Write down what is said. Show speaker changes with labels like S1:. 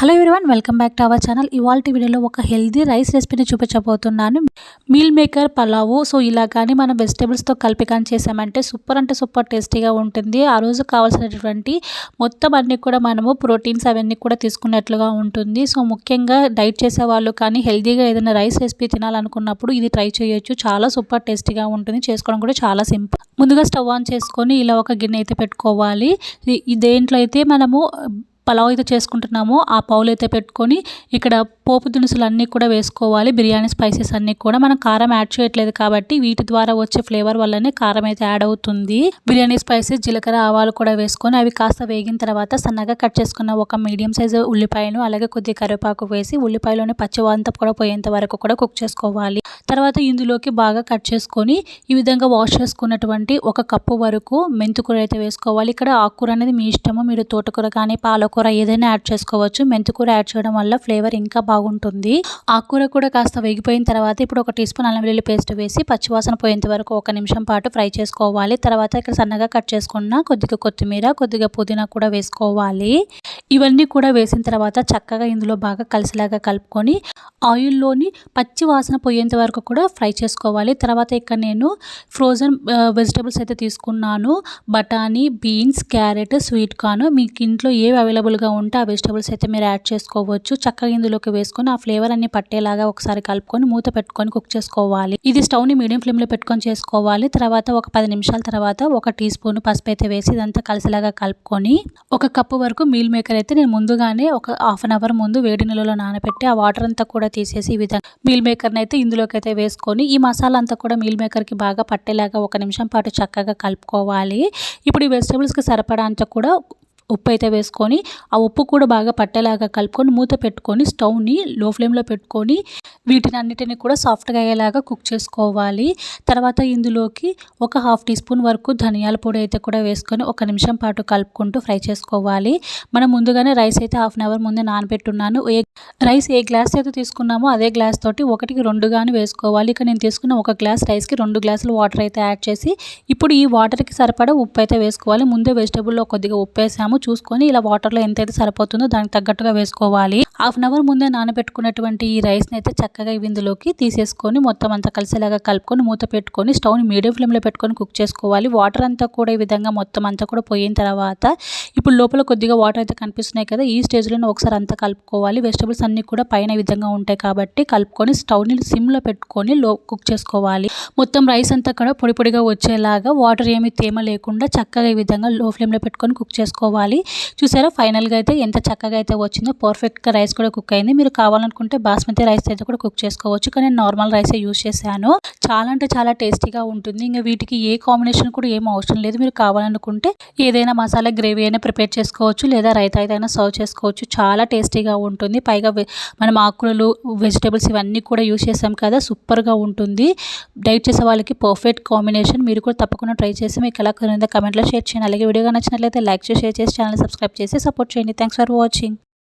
S1: Hello everyone welcome back to our channel. ఇవాళ వీడియోలో ఒక హెల్దీ రైస్ రెసిపీని చూపించబోతున్నాను. Meal maker pulao. సో ఇలా కానీ మనం వెజిటేబుల్స్తో కలిపి కానీ చేసామంటే సూపర్ అంటే సూపర్ టేస్టీగా ఉంటుంది. ఆ రోజు కావాల్సినటువంటి మొత్తం అన్నీ కూడా మనము ప్రోటీన్స్ అవన్నీ కూడా తీసుకున్నట్లుగా ఉంటుంది. సో ముఖ్యంగా డైట్ చేసే వాళ్ళు కానీ హెల్దీగా ఏదైనా రైస్ రెసిపీ తినాలనుకున్నప్పుడు ఇది ట్రై చేయొచ్చు. చాలా సూపర్ టేస్టీగా ఉంటుంది. చేసుకోవడం కూడా చాలా సింపుల్. ముందుగా స్టవ్ ఆన్ చేసుకొని ఇలా ఒక గిన్నె అయితే పెట్టుకోవాలి. దేంట్లో అయితే మనము పలావ్ అయితే చేసుకుంటున్నామో ఆ పౌలు అయితే పెట్టుకొని ఇక్కడ పోపు దినుసులు అన్నీ కూడా వేసుకోవాలి. బిర్యానీ స్పైసెస్ అన్నీ కూడా మనం కారం యాడ్ చేయట్లేదు కాబట్టి వీటి ద్వారా వచ్చే ఫ్లేవర్ వల్లనే కారం అయితే యాడ్ అవుతుంది. బిర్యానీ స్పైసెస్ జీలకర్ర ఆవాలు కూడా వేసుకొని అవి కాస్త వేగిన తర్వాత సన్నగా కట్ చేసుకున్న ఒక మీడియం సైజు ఉల్లిపాయలు అలాగే కొద్ది కరివేపాకు వేసి ఉల్లిపాయలోని పచ్చివంత కూడా పోయేంత వరకు కూడా కుక్ చేసుకోవాలి. తర్వాత ఇందులోకి బాగా కట్ చేసుకొని ఈ విధంగా వాష్ చేసుకున్నటువంటి ఒక కప్పు వరకు మెంతుకూర అయితే వేసుకోవాలి. ఇక్కడ ఆకుకూర అనేది మీ ఇష్టము. మీరు తోటకూర కానీ పాలకూర ఏదైనా యాడ్ చేసుకోవచ్చు. మెంతుకూర యాడ్ చేయడం వల్ల ఫ్లేవర్ ఇంకా బాగుంటుంది. ఆకుకూర కూడా కాస్త వేగిపోయిన తర్వాత ఇప్పుడు ఒక టీ స్పూన్ అల్లం వెల్లుల్లి పేస్ట్ వేసి పచ్చివాసన పోయేంత వరకు ఒక నిమిషం పాటు ఫ్రై చేసుకోవాలి. తర్వాత ఇక్కడ సన్నగా కట్ చేసుకున్న కొద్దిగా కొత్తిమీర కొద్దిగా పుదీనా కూడా వేసుకోవాలి. ఇవన్నీ కూడా వేసిన తర్వాత చక్కగా ఇందులో బాగా కలిసిలాగా కలుపుకొని ఆయిల్లోని పచ్చి వాసన పోయేంత వరకు కూడా ఫ్రై చేసుకోవాలి. తర్వాత ఇక్కడ నేను ఫ్రోజన్ వెజిటేబుల్స్ అయితే తీసుకున్నాను. బఠానీ బీన్స్ క్యారెట్ స్వీట్ కార్న్. మీకు ఇంట్లో ఏవి అవైలబుల్గా ఉంటే ఆ వెజిటబుల్స్ అయితే మీరు యాడ్ చేసుకోవచ్చు. చక్కగా ఇందులోకి వేసుకొని ఆ ఫ్లేవర్ అన్ని పట్టేలాగా ఒకసారి కలుపుకొని మూత పెట్టుకొని కుక్ చేసుకోవాలి. ఇది స్టవ్ని మీడియం ఫ్లేమ్లో పెట్టుకొని చేసుకోవాలి. తర్వాత ఒక పది నిమిషాల తర్వాత ఒక టీ స్పూన్ పసుపు అయితే వేసి ఇదంతా కలిసిలాగా కలుపుకొని ఒక కప్పు వరకు మీల్ మేకర్ అయితే నేను ముందుగానే ఒక హాఫ్ అన్ అవర్ ముందు వేడి నీళ్ళలో నానబెట్టి ఆ వాటర్ అంతా కూడా తీసేసి ఈ విధంగా మీల్ మేకర్ని అయితే ఇందులోకి అయితే వేసుకొని ఈ మసాలా అంతా కూడా మీల్ మేకర్కి బాగా పట్టేలాగా ఒక నిమిషం పాటు చక్కగా కలుపుకోవాలి. ఇప్పుడు ఈ వెజిటేబుల్స్కి సరిపడా అంతా కూడా ఉప్పు అయితే వేసుకొని ఆ ఉప్పు కూడా బాగా పట్టేలాగా కలుపుకొని మూత పెట్టుకొని స్టవ్ని లో ఫ్లేమ్లో పెట్టుకొని వీటిని అన్నిటిని కూడా సాఫ్ట్గా అయ్యేలాగా కుక్ చేసుకోవాలి. తర్వాత ఇందులోకి ఒక హాఫ్ టీ స్పూన్ వరకు ధనియాల పొడి అయితే కూడా వేసుకొని ఒక నిమిషం పాటు కలుపుకుంటూ ఫ్రై చేసుకోవాలి. మనం ముందుగానే రైస్ అయితే హాఫ్ అన్ అవర్ ముందే నానబెట్టున్నాను. ఏ రైస్ ఏ గ్లాస్ అయితే తీసుకున్నామో అదే గ్లాస్ తోటి ఒకటికి రెండుగానే వేసుకోవాలి. ఇక నేను తీసుకున్న ఒక గ్లాస్ రైస్కి రెండు గ్లాసులు వాటర్ అయితే యాడ్ చేసి ఇప్పుడు ఈ వాటర్కి సరిపడా ఉప్పు అయితే వేసుకోవాలి. ముందే వెజిటేబుల్లో కొద్దిగా ఉప్పు వేసాము. చూసుకొని ఇలా వాటర్లో ఎంతైతే సరిపోతుందో దానికి తగ్గట్టుగా వేసుకోవాలి. హాఫ్ అన్ అవర్ ముందే నానబెట్టుకున్నటువంటి ఈ రైస్ని అయితే చక్కగా ఇందులోకి తీసేసుకొని మొత్తం అంతా కలిసేలాగా కలుపుకొని మూత పెట్టుకొని స్టవ్ని మీడియం ఫ్లేమ్లో పెట్టుకొని కుక్ చేసుకోవాలి. వాటర్ అంతా కూడా ఈ విధంగా మొత్తం అంతా కూడా పోయిన తర్వాత ఇప్పుడు లోపల కొద్దిగా వాటర్ అయితే కనిపిస్తున్నాయి కదా ఈ స్టేజ్లోనే ఒకసారి అంతా కలుపుకోవాలి. వెజిటబుల్స్ అన్నీ కూడా పైన విధంగా ఉంటాయి కాబట్టి కలుపుకొని స్టవ్ని సిమ్లో పెట్టుకొని లో కుక్ చేసుకోవాలి. మొత్తం రైస్ అంతా కూడా పొడి పొడిగా వచ్చేలాగా వాటర్ ఏమి తేమ లేకుండా చక్కగా ఈ విధంగా లో ఫ్లేమ్లో పెట్టుకొని కుక్ చేసుకోవాలి. చూసారా ఫైనల్గా అయితే ఎంత చక్కగా అయితే వచ్చిందో పర్ఫెక్ట్గా రైస్ కూడా కుక్ అయింది. మీరు కావాలనుకుంటే బాస్మతి రైస్ అయితే కూడా కుక్ చేసుకోవచ్చు. కానీ నార్మల్ రైసే యూస్ చేశాను. చాలా అంటే చాలా టేస్టీగా ఉంటుంది. ఇంకా వీటికి ఏ కాంబినేషన్ కూడా ఏం అవసరం లేదు. మీరు కావాలనుకుంటే ఏదైనా మసాలా గ్రేవీ అయినా ప్రిపేర్ చేసుకోవచ్చు. లేదా రైతా అయినా సర్వ్ చేసుకోవచ్చు. చాలా టేస్టీగా ఉంటుంది. పైగా మనం ఆకులు వెజిటేబుల్స్ ఇవన్నీ కూడా యూస్ చేసాం కదా సూపర్గా ఉంటుంది. డైట్ చేసే వాళ్ళకి పర్ఫెక్ట్ కాంబినేషన్ మీరు కూడా తప్పకుండా ట్రై చేసి మీకు ఎలా కుదిరిందో కమెంట్లో షేర్ చేయండి. అలాగే వీడియోగా నచ్చినట్లయితే లైక్ చేసి షేర్ చేసి ఛానల్ సబ్స్క్రైబ్ చేసి సపోర్ట్ చేయండి. Thanks for watching